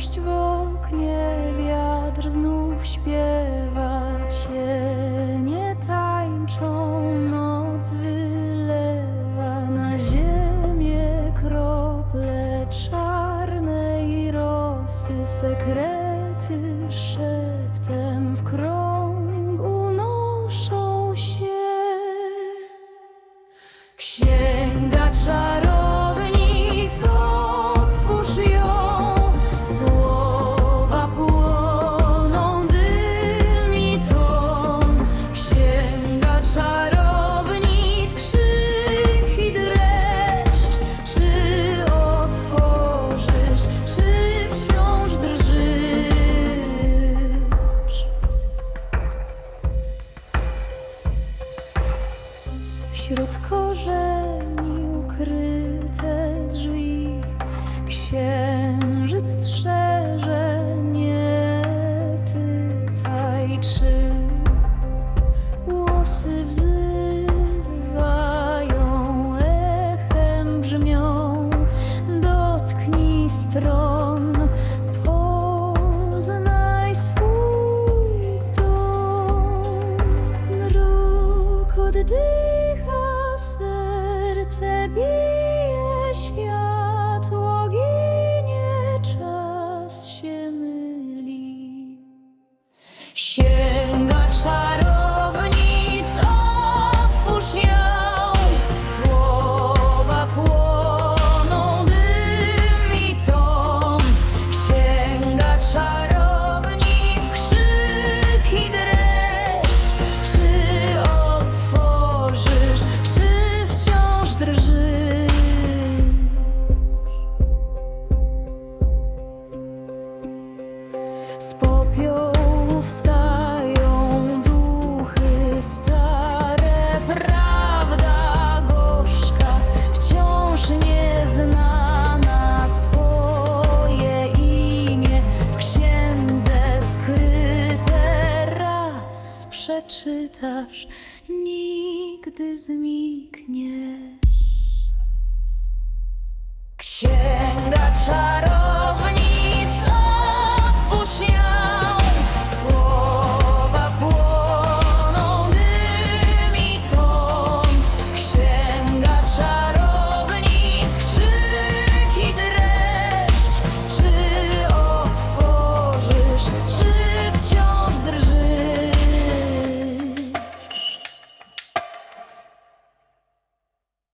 miłość w oknie wiatr znów śpiewa cienie tańczą noc wylewa na ziemię krople czarnej rosy sekret Wśród korzeni ukryte drzwi Księżyc strzeże, nie pytaj czy Łosy wzywają, echem brzmią. Dotknij stron, poznaj bije, światło ginie, czas się myli. Sięga Z popiołów wstają duchy stare, prawda gorzka, wciąż nieznana. Twoje imię w księdze skryte. Raz przeczytasz, nigdy znikniesz.